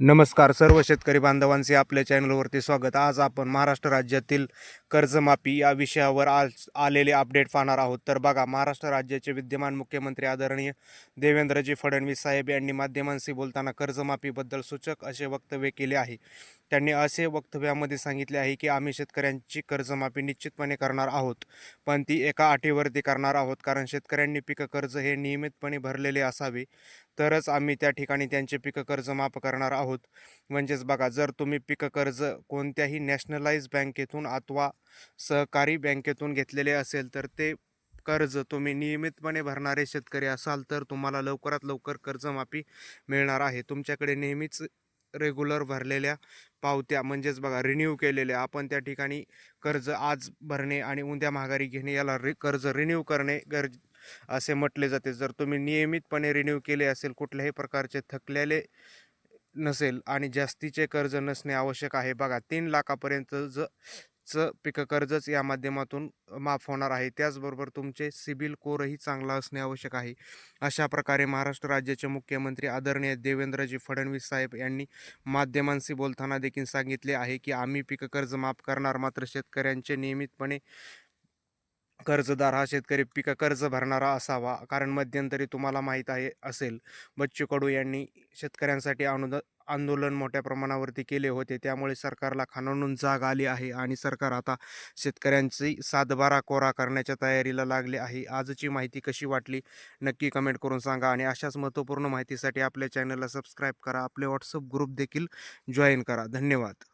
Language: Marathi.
नमस्कार सर्व शेतकरी बांधवांचे आपल्या चॅनलवरती स्वागत. आज आपण महाराष्ट्र राज्यातील कर्जमाफी या विषयावर आज आलेले अपडेट पाहणार आहोत. तर बघा महाराष्ट्र राज्याचे विद्यमान मुख्यमंत्री आदरणीय देवेंद्रजी फडणवीस साहेब यांनी माध्यमांशी बोलताना कर्जमाफीबद्दल सूचक असे वक्तव्य केले आहे. त्यांनी असे वक्तव्यामध्ये सांगितले आहे की आम्ही शेतकऱ्यांची कर्जमाफी निश्चितपणे करणार आहोत पण ती एका अटीवरती करणार आहोत कारण शेतकऱ्यांनी पीक कर्ज हे नियमितपणे भरलेले असावे तरच आम्ही त्या ठिकाणी त्यांचे पीक कर्ज माफ करणार आहोत. म्हणजेच बघा जर तुम्ही पीक कर्ज कोणत्याही नॅशनलाइज बँकेतून अथवा सहकारी बँकेतून घेतलेले असेल तर ते कर्ज तुम्ही नियमितपणे भरणारे शेतकरी असाल तर तुम्हाला लवकरात लवकर कर्जमाफी मिळणार आहे. तुमच्याकडे नेहमीच रेग्युलर भरलेल्या पावत्या म्हणजेच बघा रिन्यू केलेल्या आपण त्या ठिकाणी कर्ज आज भरणे आणि उद्या माघारी घेणे याला रि कर्ज रिन्यू करणे गरज असे म्हटले जाते. जर तुम्ही नियमितपणे रिन्यू केले असेल कुठल्याही प्रकारचे थकलेले नसेल आणि जास्तीचे कर्ज नसणे आवश्यक आहे. बघा तीन लाखापर्यंत ज चं पीक कर्जच या माध्यमातून माफ होणार आहे. त्याचबरोबर तुमचे सिबिल कोरही चांगला असणे आवश्यक आहे. अशा प्रकारे महाराष्ट्र राज्याचे मुख्यमंत्री आदरणीय देवेंद्रजी फडणवीस साहेब यांनी माध्यमांशी बोलताना देखील सांगितले आहे की आम्ही पीक कर्ज माफ करणार मात्र शेतकऱ्यांचे नियमितपणे कर्जदार हा शेतकरी पीक कर्ज भरणारा असावा कारण मध्यंतरी तुम्हाला माहीत आहे असेल. बच्चू कडू यांनी शेतकऱ्यांसाठी अनुद आंदोलन मोठ्या प्रमाणावरती केले होते. त्यामुळे सरकारला खानावून जाग आली आहे आणि सरकार आता शेतकऱ्यांची सातबारा कोरा करण्याच्या तयारीला लागले आहे. आजची माहिती कशी वाटली? नक्की कमेंट करून सांगा आणि अशाच महत्त्वपूर्ण माहितीसाठी आपल्या चॅनलला सबस्क्राईब करा. आपले व्हॉट्सअप ग्रुप देखील जॉईन करा. धन्यवाद.